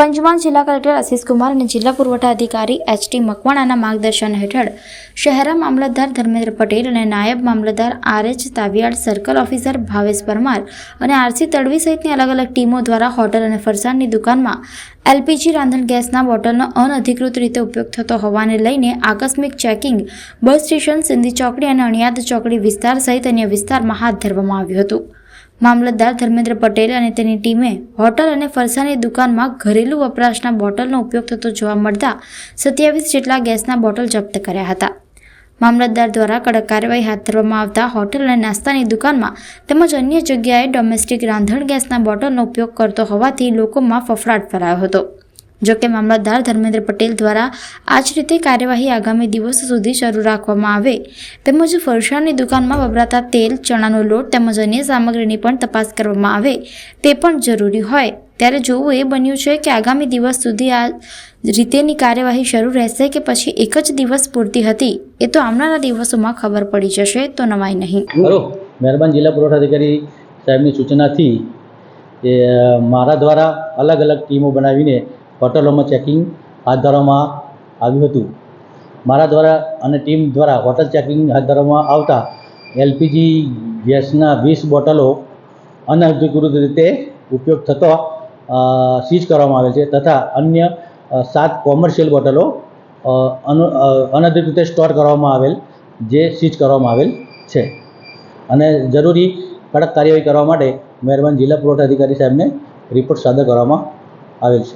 પંચમહાલ જિલ્લા કલેક્ટર આશિષ કુમાર અને જિલ્લા પુરવઠા અધિકારી એચ ટી મકવાણાના માર્ગદર્શન હેઠળ શહેરા મામલતદાર ધર્મેન્દ્ર પટેલ અને નાયબ mamlatdar R H Taviyad circle officer Bhavesh Parmar અને આરસી તડવી સહિતની અલગ અલગ ટીમો દ્વારા હોટલ અને ફરસાણની દુકાનમાં એલપીજી રાંધણ ગેસના બોટલનો અનધિકૃત રીતે ઉપયોગ થતો હોવાને લઈને આકસ્મિક ચેકિંગ, બસ સ્ટેશન, સિંધી ચોકડી અને અણિયાદ ચોકડી વિસ્તાર સહિત અન્ય વિસ્તારમાં હાથ ધરવામાં આવ્યું હતું. મામલતદાર ધર્મેન્દ્ર પટેલ અને તેની ટીમે હોટલ અને ફરસાની દુકાનમાં ઘરેલું વપરાશના બોટલનો ઉપયોગ થતો જોવા મળતા સત્યાવીસ જેટલા ગેસના બોટલ જપ્ત કર્યા હતા. મામલતદાર દ્વારા કડક કાર્યવાહી હાથ ધરવામાં આવતા હોટલ અને નાસ્તાની દુકાનમાં તેમજ અન્ય જગ્યાએ ડોમેસ્ટિક રાંધણ ગેસના બોટલનો ઉપયોગ કરતો હોવાથી લોકોમાં ફફડાટ ફેલાયો હતો. જોકે મામલતદાર ધર્મેન્દ્ર પટેલ દ્વારા આ જ રીતે કાર્યવાહી આગામી દિવસ સુધી શરૂ રાખવામાં આવે. તેમજ ફરસાણની દુકાનમાં વપરાતા તેલ, ચણાનો લોટ તેમજ અન્ય સામગ્રીની પણ તપાસ કરવામાં આવે. તે પણ જરૂરી હોય. ત્યારે જોવું એ બન્યું છે કે આગામી દિવસ સુધી આ રીતેની કાર્યવાહી શરૂ રહેશે કે પછી એક જ દિવસ પૂરતી હતી? એ તો આવનારા દિવસોમાં ખબર પડી જશે, તો નવાય નહીં. મહેરબાન જિલ્લા પુરવઠા અધિકારી સાહેબની સૂચનાથી મારા દ્વારા અલગ અલગ ટીમો બનાવીને હોટલોમાં ચેકિંગ હાથ ધરવામાં આવ્યું હતું. મારા દ્વારા અને ટીમ દ્વારા હોટલ ચેકિંગ હાથ ધરવામાં આવતા એલપીજી ગેસના વીસ બોટલો અનધિકૃત રીતે ઉપયોગ થતો સીઝ કરવામાં આવે છે તથા અન્ય સાત કોમર્શિયલ બોટલો અનધિકૃત રીતે સ્ટોર કરવામાં આવેલ, જે સીઝ કરવામાં આવેલ છે. અને જરૂરી કડક કાર્યવાહી કરવા માટે મહેરબાન જિલ્લા પુરવઠા અધિકારી સાહેબને રિપોર્ટ સાદર કરવામાં આવેલ છે.